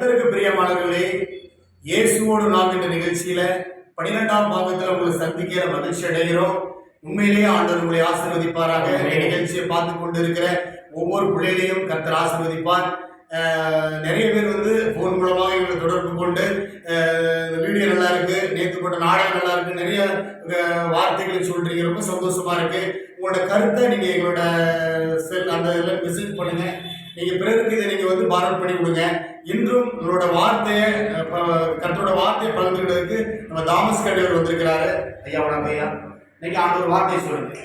கர்த்தருக்கு பிரியமானவர்களே இயேசுவோடு நாம் என்ற நிகழ்ச்சியில பனிரெண்டாம் பாகத்துல உங்களை சந்திக்கிற மகிழ்ச்சி அடைகிறோம். உண்மையிலேயே ஆண்டவர் உங்களை ஆசீர்வதிப்பாராக. நிகழ்ச்சியை பார்த்து கொண்டு இருக்கிற ஒவ்வொரு பிள்ளைகளையும் கர்த்தர் ஆசீர்வதிப்பார். நிறைய பேர் வந்து போன் மூலமாக எங்களை தொடர்பு கொண்டு இருக்கு. நேற்று போட்ட நாடகம் நல்லா இருக்கு. நிறைய வார்த்தைகளை சொல்றீங்க. ரொம்ப சந்தோஷமா இருக்கு. உங்களோட கருத்தை நீங்க எங்களோட செல் அந்த இதில் மெசேஜ் பண்ணுங்க. நீங்க பிறருக்கு இதை நீங்க வந்து ஃபார்வர்ட் பண்ணி கொடுங்க. இன்றும் உங்களோட வார்த்தையை கர்த்தரோட வார்த்தையை பகிர்ந்துக்கிறதுக்கு நம்ம தாமஸ் கடையவர் வந்திருக்கிறாரு. ஐயா வணக்கம் ஐயா. இன்னைக்கு ஆண்டவர் வார்த்தையை சொல்லுங்க.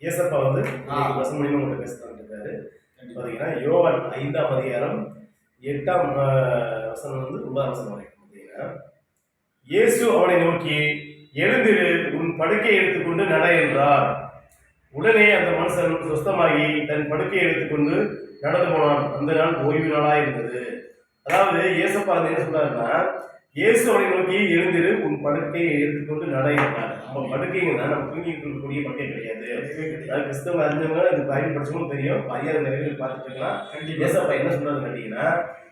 ஏசப்பா வந்து ஆ. வசனம் மூலியமா உங்கள்கிட்ட பேசுறான்னு இருக்காரு. பார்த்தீங்கன்னா யோவான் ஐந்தாம் அதிகாரம் எட்டாம் வசனம் வந்து ஒன்பதாம் வசனம் வரைக்கும் பார்த்தீங்கன்னா இயேசு அவனை நோக்கி எழுந்திரு உன் படுக்கையை எடுத்துக்கொண்டு நட என்றார். உடனே அந்த மனுஷன் சுஸ்தமாகி தன் படுக்கையை எடுத்துக்கொண்டு நடந்து போனான். அந்த நாள் ஓய்வு நாளாக இருந்தது அதாவது இயேசப்பா என்ன சொல்றாருன்னா இயேசு அவனை நோக்கி எழுந்திரு உன் படுக்கையை எடுத்துக்கொண்டு நட என்றார் அப்போ படுக்கைங்கன்னா நம்ம தூங்கிட்டு இருக்கக்கூடிய படுக்கை கிடையாது. அதாவது கிறிஸ்தவ அறிஞ்சவங்க இந்த பைபிள் படிச்சவங்களும் தெரியும். அறியாத நிறைய பேர் பார்த்துட்டு இருக்கலாம் ஏசப்பா என்ன சொல்றது கேட்டீங்கன்னா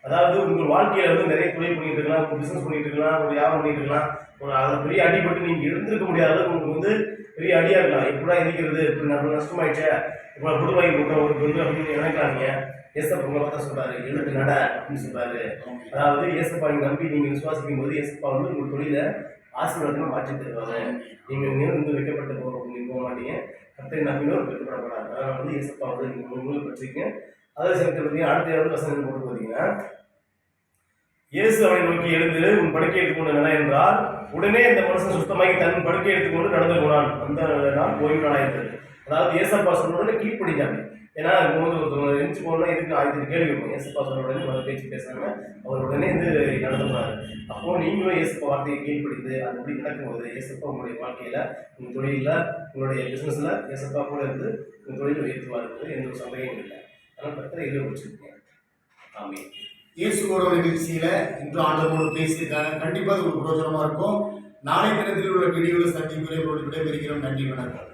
அதாவது உங்கள் வாழ்க்கையில வந்து நிறைய தொழில் பண்ணிட்டு இருக்கலாம் ஒரு பிசினஸ் பண்ணிட்டு இருக்கலாம் ஒரு வியாபாரம் பண்ணிட்டு இருக்கலாம். ஒரு அதில் பெரிய அடிபட்டு நீங்க எழுந்திருக்க முடியாத அளவுக்கு உங்களுக்கு வந்து பெரிய அடியா இருக்கலாம். எப்படா எந்திக்கிறது இப்படி நம்ம நஷ்டமாயிடுச்சே. இப்போ குடுவாங்கி போட்ட ஒரு வந்து அப்படின்னு நினைக்கிறாங்க இயேசப்பா உங்களை பார்த்தா சொல்றாரு. எழுந்து நட அப்படின்னு சொல்றாரு. அதாவது ஏசப்பா நீங்க நம்பி நீங்க விசுவாசிக்கும் போது இயேசப்பா வந்து உங்க தொழில ஆசீர்வாதமா மாற்றி தருவாங்க நீங்க இருந்து வைக்கப்பட்ட போக நீங்க போக மாட்டீங்க. கத்தை நம்பினோர் வெட்கப்படப்படாது அதனால வந்து இயேசப்பா வந்து நீங்க உங்களுக்கு படிச்சிருக்கீங்க. அதே சேர்த்து பார்த்தீங்கன்னா அடுத்த இடத்துல வசனம் போட்டு பார்த்தீங்கன்னா இயேசு அவனை நோக்கி எழுந்து உன் படுக்கை எடுத்துக்கொண்டு நட என்றால் உடனே அந்த மனுஷன் சுத்தமாகி தன் படுக்கை எடுத்துக்கொண்டு நடந்து போனான். அந்த நாள் ஓய்வு நாளாயிருந்தது அதாவது இயேசப்பா சொன்ன உடனே கீழ்ப்படிஞ்சாங்க. ஏன்னா மூணு ஒருத்தவங்க எழுந்து போனால் இதுக்கு ஆயிரத்தி கேள்வி இருக்கும் ஏசப்பா சொன்ன உடனே மத பேச்சு பேசுறாங்க. அவர் உடனே இது நடந்து போனாரு அப்போ நீங்களும் ஏசப்பா வார்த்தையை கீழ்ப்பிடித்து அது எப்படி நடக்கும்போது ஏசப்பா உங்களுடைய வாழ்க்கையில உங்க தொழிலில் உங்களுடைய பிசினஸ்ல ஏசப்பா கூட இருந்து உங்க தொழில் உயர்த்துவாரு எந்த ஒரு சந்தேகமும் இல்லை. ஆனால் கத்தரை எதிர்ப்பு முடிச்சிருக்கேன் ஆமே இயேசுவோட நிகழ்ச்சியில இன்று ஆண்டவரோடு பேசியிருக்காங்க கண்டிப்பாக அது ஒரு பிரயோஜனமா இருக்கும். நாளை தினத்தில் உள்ள வீடியோவில் சந்திப்பு விடைபெறுகிறோம். நன்றி வணக்கம்.